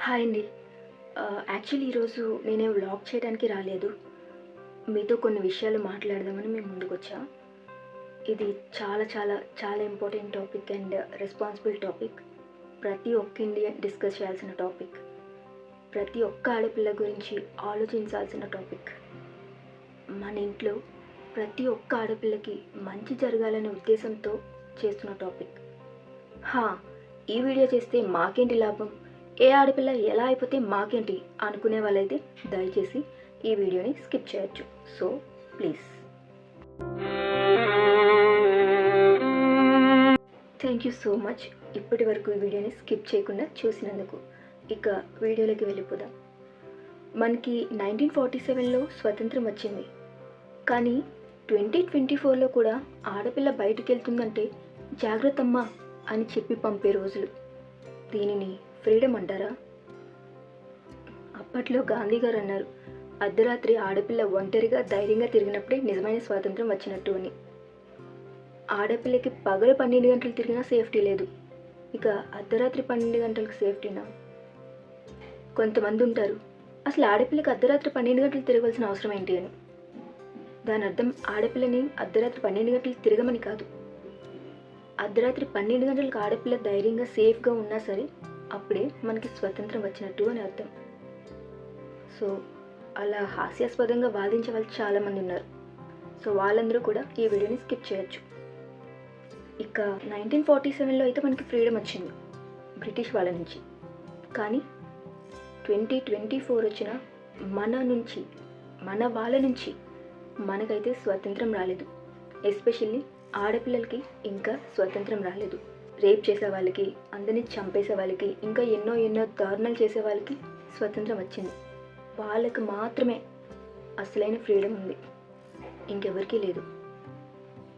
Hi అండి. Actually ఈరోజు నేనేం వ్లాగ్ చేయడానికి రాలేదు. మీతో కొన్ని విషయాలు మాట్లాడదామని మేము ముందుకు ఇది చాలా చాలా చాలా important topic and responsible topic ప్రతి ఒక్క ఇండియన్ డిస్కస్ చేయాల్సిన టాపిక్ ప్రతి ఒక్క ఆడపిల్ల గురించి ఆలోచించాల్సిన టాపిక్ మన ఇంట్లో ప్రతి ఒక్క ఆడపిల్లకి మంచి జరగాలనే ఉద్దేశంతో చేస్తున్న టాపిక్ హా ఈ వీడియో చేస్తే మాకేంటి లాభం? ఏ ఆడపిల్ల ఎలా అయిపోతే మాకేంటి అనుకునే వాళ్ళైతే దయచేసి ఈ వీడియోని స్కిప్ చేయొచ్చు. So please. Thank you so much ఇప్పటి వరకు ఈ వీడియోని స్కిప్ చేయకుండా చూసినందుకు ఇక వీడియోలోకి వెళ్ళిపోదాం. మనకి నైన్టీన్ ఫార్టీ సెవెన్లో స్వతంత్రం వచ్చింది. కానీ ట్వంటీ ట్వంటీ ఫోర్లో కూడా ఆడపిల్ల బయటికి వెళ్తుందంటే జాగ్రత్తమ్మా అని చెప్పి పంపే రోజులు. దీనిని ఫ్రీడమ్ అంటారా? అప్పట్లో గాంధీ గారు అన్నారు అర్ధరాత్రి ఆడపిల్ల ఒంటరిగా ధైర్యంగా తిరిగినప్పుడే నిజమైన స్వాతంత్రం వచ్చినట్టు అని. ఆడపిల్లకి పగలు పన్నెండు గంటలు తిరిగినా సేఫ్టీ లేదు. ఇక అర్ధరాత్రి పన్నెండు గంటలకు సేఫ్టీనా? కొంతమంది ఉంటారు అసలు ఆడపిల్లకి అర్ధరాత్రి పన్నెండు గంటలు తిరగాల్సిన అవసరం ఏంటి అని. దాని అర్థం ఆడపిల్లని అర్ధరాత్రి పన్నెండు గంటలు తిరగమని కాదు. అర్ధరాత్రి పన్నెండు గంటలకు ఆడపిల్ల ధైర్యంగా సేఫ్గా ఉన్నా సరే అప్పుడే మనకి స్వతంత్రం వచ్చినట్టు అని అర్థం. సో అలా హాస్యాస్పదంగా వాదించే వాళ్ళు చాలామంది ఉన్నారు. సో వాళ్ళందరూ కూడా ఈ వీడియోని స్కిప్ చేయొచ్చు. ఇక నైన్టీన్ ఫార్టీ సెవెన్లో అయితే మనకి ఫ్రీడమ్ వచ్చింది బ్రిటిష్ వాళ్ళ నుంచి. కానీ ట్వంటీ ట్వంటీ ఫోర్ వచ్చిన మన నుంచి మన వాళ్ళ నుంచి మనకైతే స్వతంత్రం రాలేదు. ఎస్పెషల్లీ ఆడపిల్లలకి ఇంకా స్వతంత్రం రాలేదు. రేప్ చేసే వాళ్ళకి అందరినీ చంపేసే వాళ్ళకి ఇంకా ఎన్నో ఎన్నో దారుణాలు చేసే వాళ్ళకి స్వతంత్రం వచ్చింది. వాళ్ళకి మాత్రమే అసలైన ఫ్రీడమ్ ఉంది. ఇంకెవరికీ లేదు.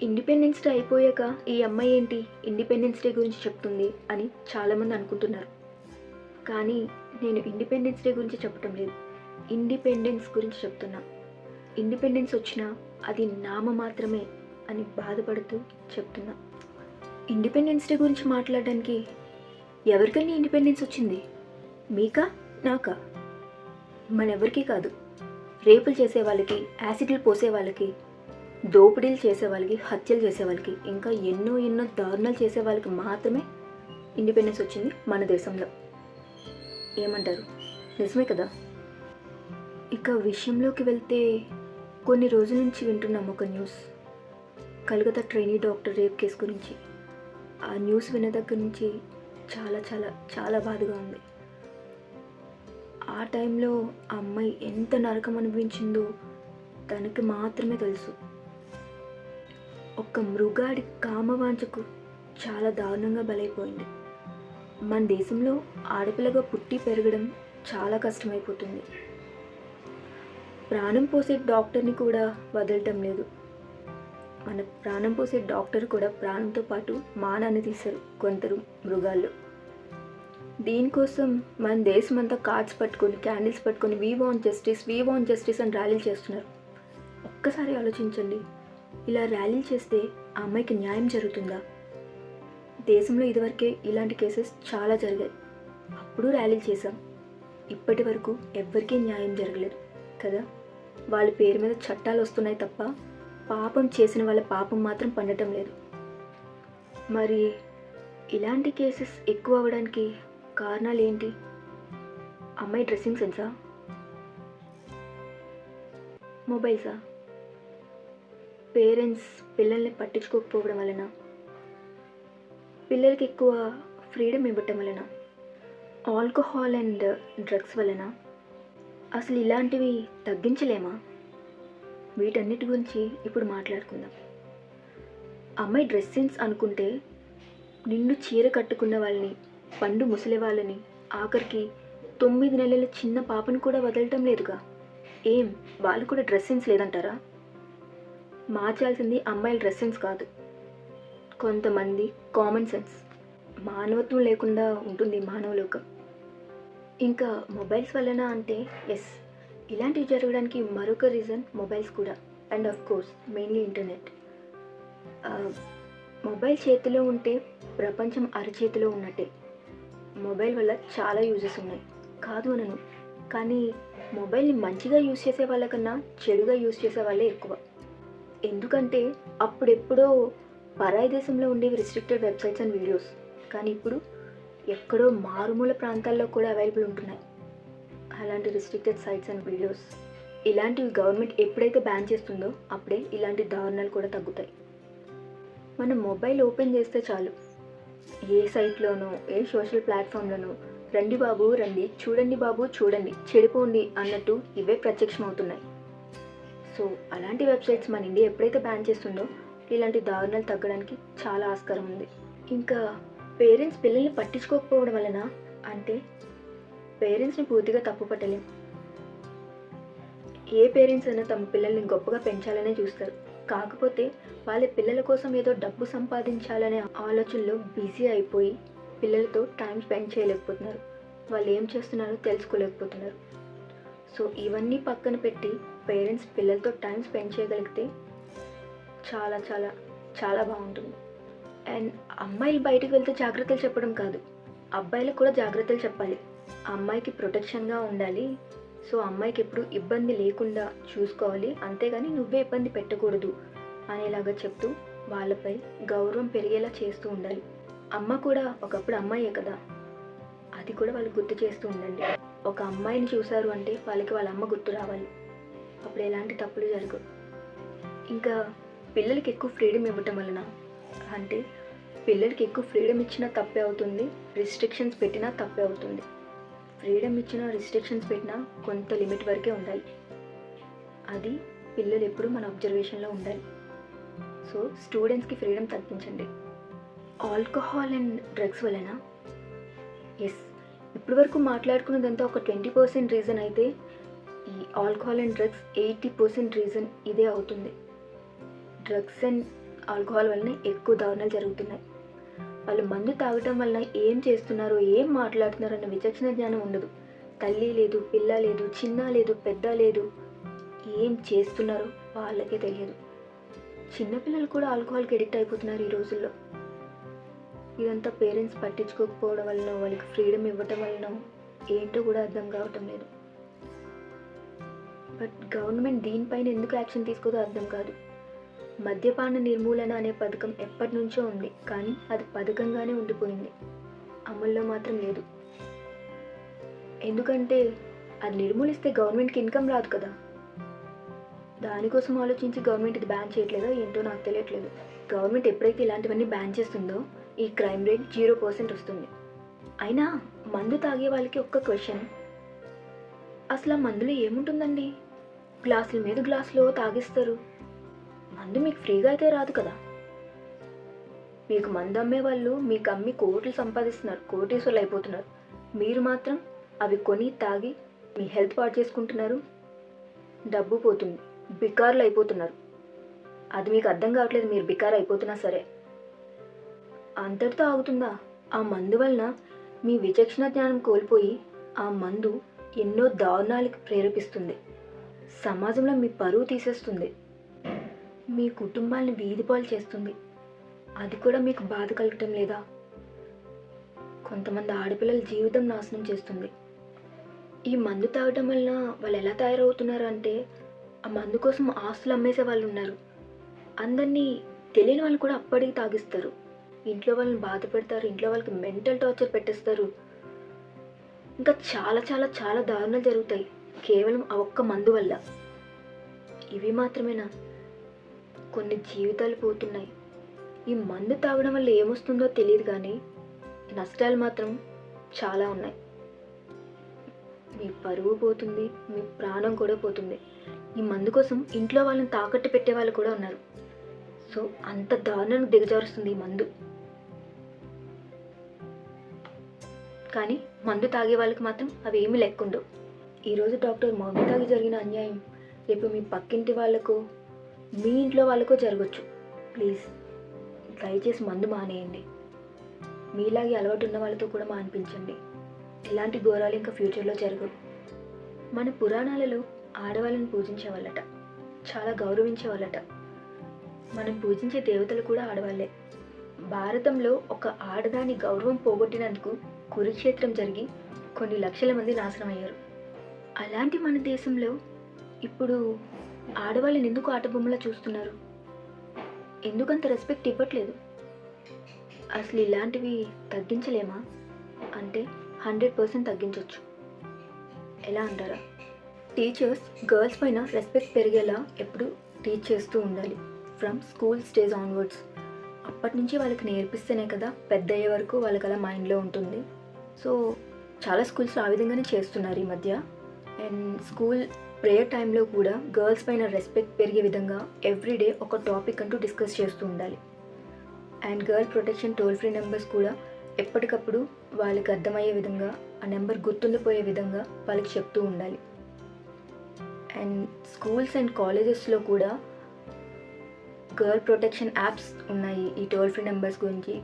ఇండిపెండెన్స్ డే అయిపోయాక ఈ అమ్మాయి ఏంటి ఇండిపెండెన్స్ డే గురించి చెప్తుంది అని చాలామంది అనుకుంటున్నారు. కానీ నేను ఇండిపెండెన్స్ డే గురించి చెప్పటం లేదు. ఇండిపెండెన్స్ గురించి చెప్తున్నా. ఇండిపెండెన్స్ వచ్చినా అది నామ మాత్రమే అని బాధపడుతూ చెప్తున్నా. ఇండిపెండెన్స్ డే గురించి మాట్లాడడానికి ఎవరికైనా ఇండిపెండెన్స్ వచ్చింది? మీకా నాకా? మనెవరికీ కాదు. రేపులు చేసే వాళ్ళకి యాసిడ్లు పోసే వాళ్ళకి దోపిడీలు చేసే వాళ్ళకి హత్యలు చేసే వాళ్ళకి ఇంకా ఎన్నో ఎన్నో దారుణాలు చేసే వాళ్ళకి మాత్రమే ఇండిపెండెన్స్ వచ్చింది మన దేశంలో. ఏమంటారు? నిజమే కదా? ఇక విషయంలోకి వెళ్తే కొన్ని రోజుల నుంచి వింటున్నాం ఒక news. Calcutta trainee doctor rape case గురించి. ఆ న్యూస్ విన్న దగ్గర నుంచి చాలా చాలా చాలా బాధగా ఉంది. ఆ టైంలో ఆ అమ్మాయి ఎంత నరకం అనిపించిందో తనకి మాత్రమే తెలుసు. ఒక మృగాడి కామవాంచకు చాలా దారుణంగా బలైపోయింది. మన దేశంలో ఆడపిల్లగా పుట్టి పెరగడం చాలా కష్టమైపోతుంది. ప్రాణం పోసే డాక్టర్ని కూడా వదలటం లేదు. మన ప్రాణం పోసే డాక్టర్ కూడా ప్రాణంతో పాటు మానాన్ని తీశారు కొందరు మృగాల్లో దీనికోసం మన దేశం అంతా కార్డ్స్ పట్టుకొని క్యాండిల్స్ పట్టుకొని we want justice we want justice అని ర్యాలీలు చేస్తున్నారు. ఒక్కసారి ఆలోచించండి. ఇలా ర్యాలీలు చేస్తే ఆ అమ్మాయికి న్యాయం జరుగుతుందా? దేశంలో ఇదివరకే ఇలాంటి కేసెస్ చాలా జరిగాయి. అప్పుడు ర్యాలీలు చేశాం. ఇప్పటి వరకు ఎవ్వరికీ న్యాయం జరగలేదు కదా? వాళ్ళ పేరు మీద చట్టాలు వస్తున్నాయి తప్ప పాపం చేసిన వాళ్ళ పాపం మాత్రం పండటం లేదు. మరి ఇలాంటి కేసెస్ ఎక్కువ అవ్వడానికి కారణాలు ఏంటి? అమ్మాయి డ్రెస్సింగ్ సెన్సా? మొబైల్సా? పేరెంట్స్ పిల్లల్ని పట్టించుకోకపోవడం వలన? పిల్లలకి ఎక్కువ ఫ్రీడమ్ ఇవ్వటం వలన? ఆల్కహాల్ అండ్ డ్రగ్స్ వలన? అసలు ఇలాంటివి తగ్గించలేమా? వీటన్నిటి గురించి ఇప్పుడు మాట్లాడుకుందాం. అమ్మాయి డ్రెస్ సెన్స్ అనుకుంటే నిండు చీర కట్టుకున్న వాళ్ళని పండు ముసలి వాళ్ళని ఆఖరికి తొమ్మిది నెలల చిన్న పాపను కూడా వదలటం లేదుగా. ఏం? వాళ్ళు కూడా డ్రెస్ సెన్స్ లేదంటారా? మార్చాల్సింది అమ్మాయిల డ్రెస్ సెన్స్ కాదు. కొంతమంది కామన్ సెన్స్. మానవత్వం లేకుండా ఉంటుంది మానవలోకం. ఇంకా మొబైల్స్ వలన అంటే? ఎస్. ఇలాంటివి జరగడానికి మరొక రీజన్ మొబైల్స్ కూడా. And of course mainly internet mobile చేతిలో ఉంటే ప్రపంచం అరచేతిలో ఉన్నట్టే. మొబైల్ వల్ల చాలా యూజెస్ ఉన్నాయి. కాదు అనను. కానీ మొబైల్ని మంచిగా యూస్ చేసే వాళ్ళకన్నా చెడుగా యూస్ చేసే వాళ్ళే ఎక్కువ. ఎందుకంటే అప్పుడెప్పుడో పరాయి దేశంలో ఉండేవి రిస్ట్రిక్టెడ్ వెబ్సైట్స్ అండ్ వీడియోస్ కానీ ఇప్పుడు ఎక్కడో మారుమూల ప్రాంతాల్లో కూడా అవైలబుల్ ఉంటున్నాయి. అలాంటి రిస్ట్రిక్టెడ్ సైట్స్ అండ్ వీడియోస్ ఇలాంటివి గవర్నమెంట్ ఎప్పుడైతే బ్యాన్ చేస్తుందో అప్పుడే ఇలాంటి దారుణాలు కూడా తగ్గుతాయి. మనం మొబైల్ ఓపెన్ చేస్తే చాలు. ఏ సైట్లోనో ఏ సోషల్ ప్లాట్ఫామ్లోనో రండి బాబు రండి చూడండి బాబు చూడండి చెడిపోండి అన్నట్టు ఇవే ప్రత్యక్షమవుతున్నాయి సో అలాంటి వెబ్సైట్స్ మన ఇండియా ఎప్పుడైతే బ్యాన్ చేస్తుందో ఇలాంటి దారుణాలు తగ్గడానికి చాలా ఆస్కారం ఉంది. ఇంకా పేరెంట్స్ పిల్లల్ని పట్టించుకోకపోవడం వలన అంటే పేరెంట్స్ని పూర్తిగా తప్పు పట్టలేం. ఏ పేరెంట్స్ అయినా తమ పిల్లల్ని గొప్పగా పెంచాలనే చూస్తారు. కాకపోతే వాళ్ళ పిల్లల కోసం ఏదో డబ్బు సంపాదించాలనే ఆలోచనలో బిజీ అయిపోయి పిల్లలతో టైం స్పెండ్ చేయలేకపోతున్నారు. వాళ్ళు ఏం చేస్తున్నారో తెలుసుకోలేకపోతున్నారు. సో ఇవన్నీ పక్కన పెట్టి పేరెంట్స్ పిల్లలతో టైం స్పెండ్ చేయగలిగితే చాలా చాలా చాలా బాగుంటుంది. అండ్ అమ్మాయిలు బయటకు వెళ్తే జాగ్రత్తలు చెప్పడం కాదు. అబ్బాయిలకు కూడా జాగ్రత్తలు చెప్పాలి. అమ్మాయికి ప్రొటెక్షన్గా ఉండాలి. సో అమ్మాయికి ఎప్పుడు ఇబ్బంది లేకుండా చూసుకోవాలి. అంతేగాని నువ్వే ఇబ్బంది పెట్టకూడదు అనేలాగా చెప్తూ వాళ్ళపై గౌరవం పెరిగేలా చేస్తూ ఉండాలి. అమ్మ కూడా ఒకప్పుడు అమ్మాయే కదా. అది కూడా వాళ్ళు గుర్తు చేస్తూ ఉండండి. ఒక అమ్మాయిని చూశారు అంటే వాళ్ళకి వాళ్ళ అమ్మ గుర్తు రావాలి. అప్పుడు ఎలాంటి తప్పులు జరగవు ఇంకా పిల్లలకి ఎక్కువ ఫ్రీడమ్ ఇవ్వటం వలన అంటే పిల్లలకి ఎక్కువ ఫ్రీడమ్ ఇచ్చినా తప్పే అవుతుంది. రిస్ట్రిక్షన్స్ పెట్టినా తప్పే అవుతుంది. ఫ్రీడమ్ ఇచ్చిన రిస్ట్రిక్షన్స్ పెట్టినా కొంత లిమిట్ వరకే ఉండాలి. అది పిల్లలు ఎప్పుడు మన అబ్జర్వేషన్లో ఉండాలి. సో స్టూడెంట్స్కి ఫ్రీడమ్ తగ్గించండి. ఆల్కహాల్ అండ్ డ్రగ్స్ వలన ఎస్ ఇప్పటి వరకు మాట్లాడుకున్నదంతా ఒక ట్వంటీ పర్సెంట్ రీజన్ అయితే ఈ alcohol and drugs eighty percent reason ఇదే అవుతుంది. డ్రగ్స్ అండ్ ఆల్కహాల్ వలన ఎక్కువ దారుణాలు జరుగుతున్నాయి. వాళ్ళు మందు తాగటం వలన ఏం చేస్తున్నారో ఏం మాట్లాడుతున్నారో అన్న విచక్షణ జ్ఞానం ఉండదు. తల్లి లేదు పిల్ల లేదు చిన్న లేదు పెద్ద లేదు. ఏం చేస్తున్నారో వాళ్ళకే తెలియదు. చిన్నపిల్లలు కూడా ఆల్కహాల్కి ఎడిక్ట్ అయిపోతున్నారు ఈ రోజుల్లో. ఇదంతా పేరెంట్స్ పట్టించుకోకపోవడం వలన వాళ్ళకి ఫ్రీడమ్ ఇవ్వటం వలన ఏంటో కూడా అర్థం కావటం లేదు. బట్ గవర్నమెంట్ దీనిపైన ఎందుకు యాక్షన్ తీసుకోదో అర్థం కాదు. మద్యపాన నిర్మూలన అనే పథకం ఎప్పటి నుంచో ఉంది కానీ అది పథకంగానే ఉండిపోయింది. అమల్లో మాత్రం లేదు. ఎందుకంటే అది నిర్మూలిస్తే గవర్నమెంట్కి ఇన్కమ్ రాదు కదా. దానికోసం ఆలోచించి గవర్నమెంట్ ఇది బ్యాన్ చేయట్లేదో ఏంటో నాకు తెలియట్లేదు. గవర్నమెంట్ ఎప్పుడైతే ఇలాంటివన్నీ బ్యాన్ చేస్తుందో ఈ క్రైమ్ రేట్ జీరో పర్సెంట్ వస్తుంది. అయినా మందు తాగే వాళ్ళకి ఒక్క క్వశ్చన్. అసలు ఆ మందులో ఏముంటుందండి? గ్లాసుల మీద గ్లాసులో తాగిస్తారు. మందు మీకు ఫ్రీగా అయితే రాదు కదా. మీకు మందు అమ్మే వాళ్ళు మీకు అమ్మి కోట్లు సంపాదిస్తున్నారు కోటీశ్వర్లు అయిపోతున్నారు. మీరు మాత్రం అవి కొని తాగి మీ హెల్త్ పాడు చేసుకుంటున్నారు. డబ్బు పోతుంది బికార్లు అయిపోతున్నారు. అది మీకు అర్థం కావట్లేదు మీరు బికార్ అయిపోతున్నా సరే. అంతటితో ఆగుతుందా? ఆ మందు వలన మీ విచక్షణ జ్ఞానం కోల్పోయి ఆ మందు ఎన్నో దారుణాలకు ప్రేరేపిస్తుంది. సమాజంలో మీ పరువు తీసేస్తుంది. మీ కుటుంబాన్ని వీధిపాలు చేస్తుంది. అది కూడా మీకు బాధ కలగటం లేదా? కొంతమంది ఆడపిల్లల జీవితం నాశనం చేస్తుంది. ఈ మందు తాగటం వలన వాళ్ళు ఎలా తయారవుతున్నారు అంటే ఆ మందు కోసం ఆస్తులు అమ్మేసే వాళ్ళు ఉన్నారు. అందరినీ తెలియని వాళ్ళు కూడా అప్పటికి తాగిస్తారు. ఇంట్లో వాళ్ళని బాధ పెడతారు ఇంట్లో వాళ్ళకి మెంటల్ టార్చర్ పెట్టేస్తారు. ఇంకా చాలా చాలా చాలా దారుణాలు జరుగుతాయి. కేవలం ఆ ఒక్క మందు వల్ల. ఇవి మాత్రమేనా? కొన్ని జీవితాలు పోతున్నాయి. ఈ మందు తాగడం వల్ల ఏమొస్తుందో తెలియదు కానీ నష్టాలు మాత్రం చాలా ఉన్నాయి. మీ పరువు పోతుంది మీ ప్రాణం కూడా పోతుంది. ఈ మందు కోసం ఇంట్లో వాళ్ళని తాకట్టు పెట్టే వాళ్ళు కూడా ఉన్నారు. సో అంత దారుణం దిగజారుస్తుంది ఈ మందు. కానీ మందు తాగే వాళ్ళకి మాత్రం అవి ఏమీ లెక్కుండవు ఈరోజు డాక్టర్ మౌమితాకి జరిగిన అన్యాయం రేపు మీ పక్కింటి వాళ్ళకు మీ ఇంట్లో వాళ్ళకో జరగచ్చు. ప్లీజ్ దయచేసి మందు మానేయండి. మీలాగే అలవాటు ఉన్న వాళ్ళతో కూడా మానిపించండి. ఇలాంటి ఘోరాలు ఇంకా ఫ్యూచర్లో జరగవు. మన పురాణాలలో ఆడవాళ్ళని పూజించేవాళ్ళట. చాలా గౌరవించేవాళ్ళట. మనం పూజించే దేవతలు కూడా ఆడవాళ్ళే. భారతంలో ఒక ఆడదాని గౌరవం పోగొట్టినందుకు కురుక్షేత్రం జరిగి కొన్ని లక్షల మంది నాశనం అయ్యారు అలాంటి మన దేశంలో ఇప్పుడు ఆడవాళ్ళని ఎందుకు ఆటబొమ్మలా చూస్తున్నారు? ఎందుకంత రెస్పెక్ట్ ఇవ్వట్లేదు? అసలు ఇలాంటివి తగ్గించలేమా? అంటే హండ్రెడ్ పర్సెంట్ తగ్గించవచ్చు ఎలా అంటారా? టీచర్స్ గర్ల్స్ పైన రెస్పెక్ట్ పెరిగేలా ఎప్పుడు టీచ్ చేస్తూ ఉండాలి. ఫ్రమ్ స్కూల్ స్టేజ్ ఆన్వర్డ్స్ అప్పటి నుంచి వాళ్ళకి నేర్పిస్తేనే కదా పెద్ద అయ్యే వరకు వాళ్ళకి అలా మైండ్లో ఉంటుంది. సో చాలా స్కూల్స్లో ఆ విధంగానే చేస్తున్నారు ఈ మధ్య. అండ్ స్కూల్ ప్రేయర్ టైంలో కూడా గర్ల్స్ పైన రెస్పెక్ట్ పెరిగే విధంగా ఎవ్రీడే ఒక టాపిక్ అంటూ డిస్కస్ చేస్తూ ఉండాలి. And girl protection toll free numbers కూడా ఎప్పటికప్పుడు వాళ్ళకి అర్థమయ్యే విధంగా ఆ నెంబర్ గుర్తుండిపోయే విధంగా వాళ్ళకి చెప్తూ ఉండాలి. అండ్ స్కూల్స్ అండ్ కాలేజెస్లో కూడా గర్ల్ ప్రొటెక్షన్ యాప్స్ ఉన్నాయి ఈ టోల్ ఫ్రీ నెంబర్స్ గురించి.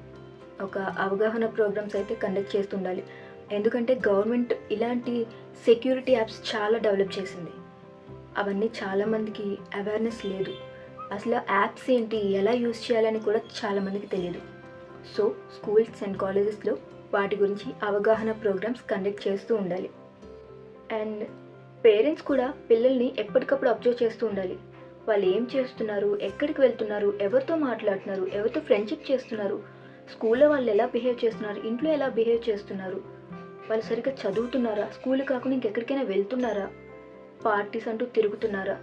ఒక అవగాహన ప్రోగ్రామ్స్ అయితే కండక్ట్ చేస్తుండాలి ఎందుకంటే గవర్నమెంట్ ఇలాంటి సెక్యూరిటీ యాప్స్ చాలా డెవలప్ చేసింది. అవన్నీ చాలామందికి అవేర్నెస్ లేదు. అసలు యాప్స్ ఏంటి? ఎలా యూస్ చేయాలని కూడా చాలామందికి తెలియదు సో స్కూల్స్ అండ్ కాలేజెస్లో వాటి గురించి అవగాహన ప్రోగ్రామ్స్ కండక్ట్ చేస్తూ ఉండాలి. అండ్ పేరెంట్స్ కూడా పిల్లల్ని ఎప్పటికప్పుడు అబ్జర్వ్ చేస్తూ ఉండాలి. వాళ్ళు ఏం చేస్తున్నారు? ఎక్కడికి వెళ్తున్నారు? ఎవరితో మాట్లాడుతున్నారు? ఎవరితో ఫ్రెండ్షిప్ చేస్తున్నారు? స్కూల్లో వాళ్ళు ఎలా బిహేవ్ చేస్తున్నారు? ఇంట్లో ఎలా బిహేవ్ చేస్తున్నారు? వాళ్ళు సరిగ్గా చదువుతున్నారా? స్కూల్ కాకుండా ఇంకెక్కడికైనా వెళ్తున్నారా? పార్టీస్ అంటూ తిరుగుతున్నారా?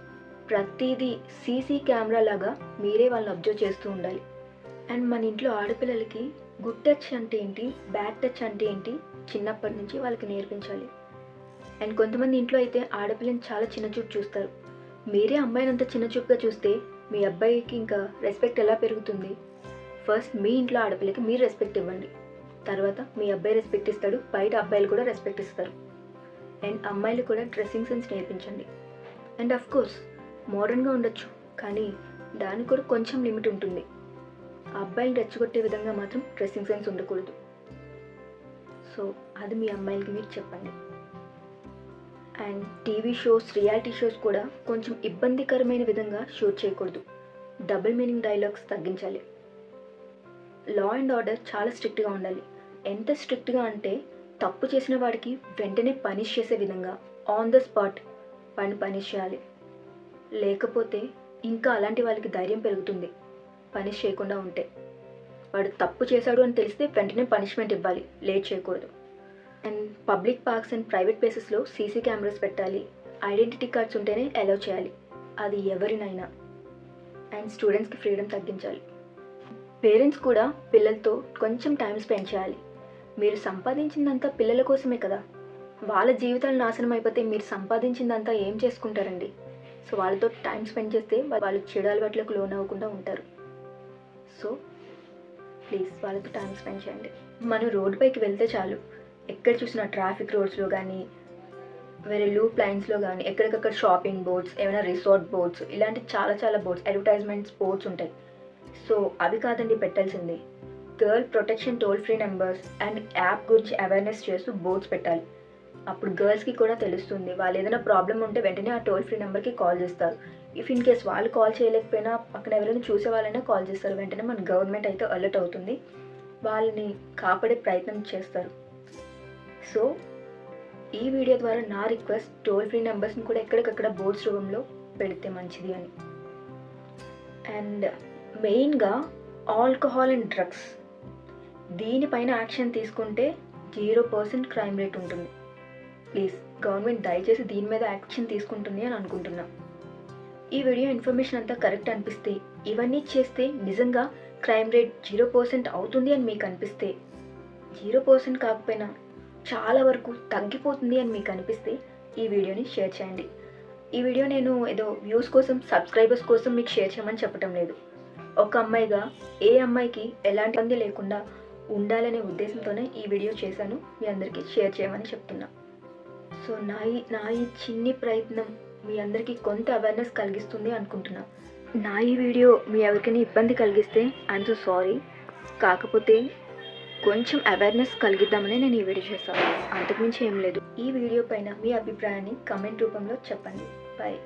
ప్రతిదీ సీసీ కెమెరా లాగా మీరే వాళ్ళని అబ్జర్వ్ చేస్తూ ఉండాలి. అండ్ మన ఇంట్లో ఆడపిల్లలకి గుడ్ టచ్ అంటే ఏంటి? బ్యాడ్ టచ్ అంటే ఏంటి? చిన్నప్పటి నుంచి వాళ్ళకి నేర్పించాలి. అండ్ కొంతమంది ఇంట్లో అయితే ఆడపిల్లని చాలా చిన్న చూపు చూస్తారు. మీరే అమ్మాయిని అంత చిన్న చూపుగా చూస్తే మీ అబ్బాయికి ఇంకా రెస్పెక్ట్ ఎలా పెరుగుతుంది? ఫస్ట్ మీ ఇంట్లో ఆడపిల్లకి మీరు రెస్పెక్ట్ ఇవ్వండి. తర్వాత మీ అబ్బాయి రెస్పెక్ట్ ఇస్తాడు బయట అబ్బాయిలు కూడా రెస్పెక్ట్ ఇస్తారు. అండ్ అమ్మాయిలు కూడా డ్రెస్సింగ్ సెన్స్ నేర్పించండి. అండ్ అఫ్ కోర్స్ మోడర్న్గా ఉండొచ్చు కానీ దానికి కూడా కొంచెం లిమిట్ ఉంటుంది. ఆ అబ్బాయిని రెచ్చగొట్టే విధంగా మాత్రం డ్రెస్సింగ్ సెన్స్ ఉండకూడదు. సో అది మీ అమ్మాయిలకి మీరు చెప్పండి. And TV shows reality shows కూడా కొంచెం ఇబ్బందికరమైన విధంగా షూట్ చేయకూడదు. డబుల్ మీనింగ్ డైలాగ్స్ తగ్గించాలి. లా అండ్ ఆర్డర్ చాలా స్ట్రిక్ట్గా ఉండాలి. ఎంత స్ట్రిక్ట్గా అంటే తప్పు చేసిన వాడికి వెంటనే పనిష్ చేసే విధంగా ఆన్ ద స్పాట్ పని పనిష్ చేయాలి. లేకపోతే ఇంకా అలాంటి వాళ్ళకి ధైర్యం పెరుగుతుంది. పనిష్ చేయకుండా ఉంటే. వాడు తప్పు చేశాడు అని తెలిస్తే వెంటనే పనిష్మెంట్ ఇవ్వాలి. లేట్ చేయకూడదు. And public parks and private ప్లేసెస్లో సీసీ కెమెరాస్ పెట్టాలి. ఐడెంటిటీ కార్డ్స్ ఉంటేనే అలౌ చేయాలి. అది ఎవరినైనా. అండ్ స్టూడెంట్స్కి ఫ్రీడమ్ తగ్గించాలి. పేరెంట్స్ కూడా పిల్లలతో కొంచెం టైం స్పెండ్ చేయాలి. మీరు సంపాదించిందంతా పిల్లల కోసమే కదా. వాళ్ళ జీవితాలు నాశనం అయిపోతే మీరు సంపాదించిందంతా ఏం చేసుకుంటారండి? సో వాళ్ళతో టైం స్పెండ్ చేస్తే వాళ్ళు చెడు అలవాట్లకు లోన్ అవ్వకుండా ఉంటారు. సో ప్లీజ్ వాళ్ళతో టైం స్పెండ్ చేయండి. మనం రోడ్ పైకి వెళ్తే చాలు. ఎక్కడ చూసినా ట్రాఫిక్ రోడ్స్లో కానీ వేరే లూప్ లైన్స్లో కానీ ఎక్కడికక్కడ షాపింగ్ బోర్డ్స్ ఏమైనా రిసార్ట్ బోర్డ్స్ ఇలాంటి చాలా చాలా బోర్డ్స్ అడ్వర్టైజ్మెంట్స్ బోర్డ్స్ ఉంటాయి. సో అవి కాదండి పెట్టాల్సింది. Girl protection toll free numbers and app గురించి అవేర్నెస్ చేస్తూ బోర్డ్స్ పెట్టాలి. అప్పుడు గర్ల్స్కి కూడా తెలుస్తుంది. వాళ్ళు ఏదైనా ప్రాబ్లం ఉంటే వెంటనే ఆ టోల్ ఫ్రీ నెంబర్కి కాల్ చేస్తారు. ఇఫ్ ఇన్ కేస్ వాళ్ళు కాల్ చేయలేకపోయినా పక్కన ఎవరైనా చూసే వాళ్ళైనా కాల్ చేస్తారు. వెంటనే మన గవర్నమెంట్ అయితే అలర్ట్ అవుతుంది. వాళ్ళని కాపాడే ప్రయత్నం చేస్తారు. సో ఈ వీడియో ద్వారా నా రిక్వెస్ట్ టోల్ ఫ్రీ నెంబర్స్ని కూడా ఎక్కడికక్కడ బోర్డ్స్ రూపంలో పెడితే మంచిది అని. అండ్ మెయిన్గా ఆల్కహాల్ అండ్ డ్రగ్స్ దీనిపైన యాక్షన్ తీసుకుంటే జీరో పర్సెంట్ క్రైమ్ రేట్ ఉంటుంది. ప్లీజ్ గవర్నమెంట్ దయచేసి దీని మీద యాక్షన్ తీసుకుంటుంది అని అనుకుంటున్నా. ఈ వీడియో ఇన్ఫర్మేషన్ అంతా కరెక్ట్ అనిపిస్తే ఇవన్నీ చేస్తే నిజంగా క్రైమ్ రేట్ జీరో పర్సెంట్ అవుతుంది అని మీకు అనిపిస్తే జీరో పర్సెంట్ కాకపోయినా చాలా వరకు తగ్గిపోతుంది అని మీకు అనిపిస్తే ఈ వీడియోని షేర్ చేయండి. ఈ వీడియో నేను ఏదో వ్యూస్ కోసం సబ్స్క్రైబర్స్ కోసం మీకు షేర్ చేయమని చెప్పడం లేదు. ఒక అమ్మాయిగా ఏ అమ్మాయికి ఎలాంటి ఇబ్బంది లేకుండా ఉండాలనే ఉద్దేశంతోనే ఈ వీడియో చేశాను. మీ అందరికీ షేర్ చేయమని చెప్తున్నా. సో నా ఈ నా ఈ చిన్ని ప్రయత్నం మీ అందరికీ కొంత అవేర్నెస్ కలిగిస్తుంది అనుకుంటున్నా. నా ఈ వీడియో మీ ఎవరికైనా ఇబ్బంది కలిగిస్తే ఐఎమ్ సో సారీ కాకపోతే కొంచెం అవేర్నెస్ కలిగిద్దామని నేను ఈ వీడియో చేస్తాను అంతకుమించి ఏం లేదు. ఈ వీడియో పైన మీ అభిప్రాయాన్ని కమెంట్ రూపంలో చెప్పండి. బాయ్